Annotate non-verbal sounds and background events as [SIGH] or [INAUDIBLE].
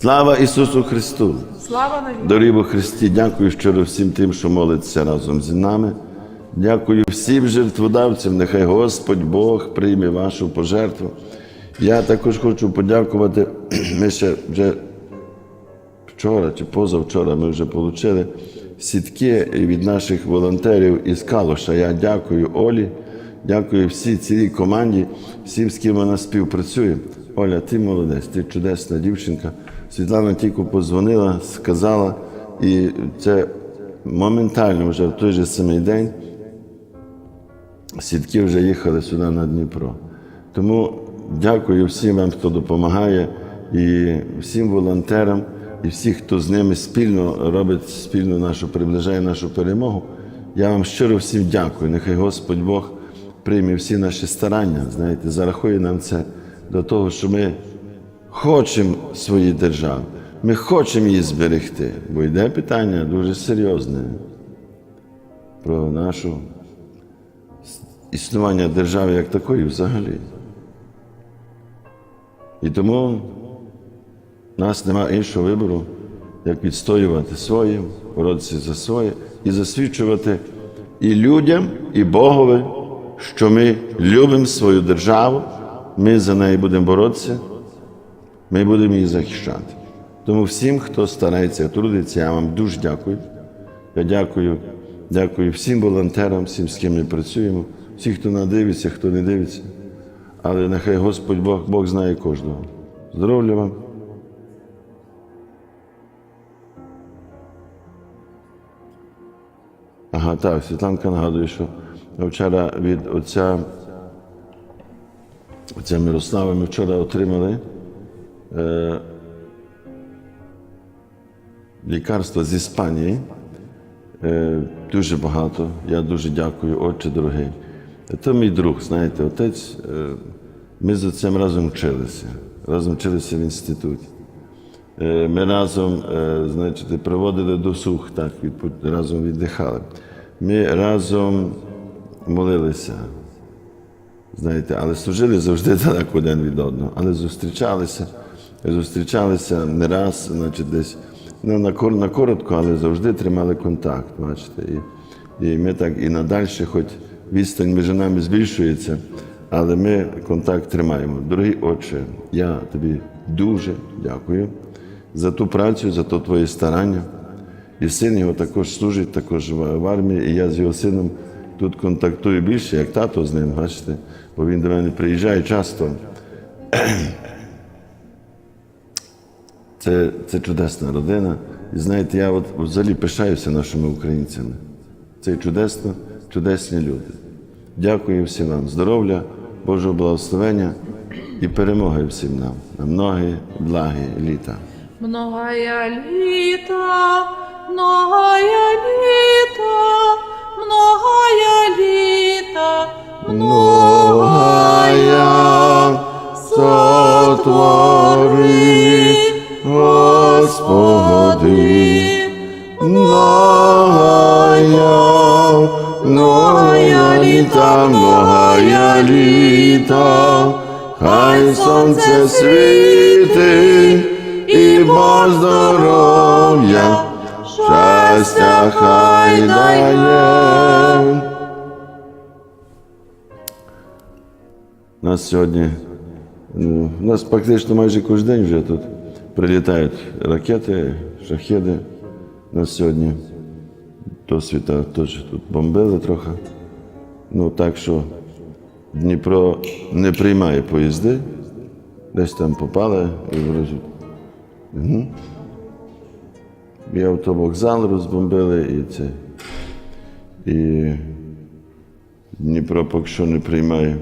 Слава Ісусу Христу! Слава навіки! Дорогі во Христі, дякую щиро всім тим, що молиться разом зі нами. Дякую всім жертводавцям. Нехай Господь Бог прийме вашу пожертву. Я також хочу подякувати. [CLEARS THROAT] Ми ще вже вчора чи позавчора ми вже отримали сітки від наших волонтерів із Калуша. Я дякую Олі, дякую всій цілій команді, всім, з ким вона співпрацює. Оля, ти молодець, ти чудесна дівчинка. Світлана тільки позвонила, сказала, і це моментально вже в той же самий день сітки вже їхали сюди на Дніпро. Тому дякую всім вам, хто допомагає, і всім волонтерам, і всім, хто з ними спільно робить спільно нашу, приближає нашу перемогу. Я вам щиро всім дякую. Нехай Господь Бог прийме всі наші старання, знаєте, зарахує нам це до того, що ми хочемо свої держави, ми хочемо її зберегти, бо йде питання дуже серйозне про нашу існування держави як такої взагалі. І тому в нас немає іншого вибору, як відстоювати своє, боротися за своє і засвідчувати і людям, і Богові, що ми любимо свою державу, ми за неї будемо боротися, ми будемо її захищати. Тому всім, хто старається, трудиться, я вам дуже дякую. Я дякую, дякую всім волонтерам, всім, з ким ми працюємо, всім, хто надивиться, хто не дивиться. Але нехай Господь Бог, Бог знає кожного. Здоров'я вам. Ага, так, Світланка нагадує, що вчора від отця, отця Мирослава ми вчора отримали е, лікарства з Іспанії. Е, дуже багато. Я дуже дякую, отче дорогий. Це мій друг, знаєте, отець. Е, ми з отцем разом вчилися, разом вчилися в інституті. Ми разом, значить, проводили досуг, так, разом віддихали. Ми разом молилися, знаєте, але служили завжди далеко один від одного. Але зустрічалися, зустрічалися не раз, значить, десь ну, на, коротко, але завжди тримали контакт, бачите. І, і ми так і надальше, хоч відстань між нами збільшується, але ми контакт тримаємо. Дорогий отче, я тобі дуже дякую за ту працю, за то твоє старання. І син його також служить, також в армії, і я з його сином тут контактую більше, як тато з ним, бачите, бо він до мене приїжджає часто. Це, це чудесна родина. І знаєте, я от взагалі пишаюся нашими українцями. Це чудесно, чудесні люди. Дякую всім вам. Здоров'я, Божого благословення і перемоги всім нам на многі благі літа. Многая літа, многая літа, многая літа, Многая сотвори, многая, многая літа, многая літа, хай сонце світи і Бог здоров'я, щастя хай дає. У нас сьогодні, ну, у нас практично майже кожен день вже тут прилітають ракети, шахеди. У нас сьогодні До світа теж тут бомбили трохи. Ну так що Дніпро не приймає поїзди, десь там попали і вроді. Угу. І автовокзал розбомбили, і це. І Дніпро поки що не приймає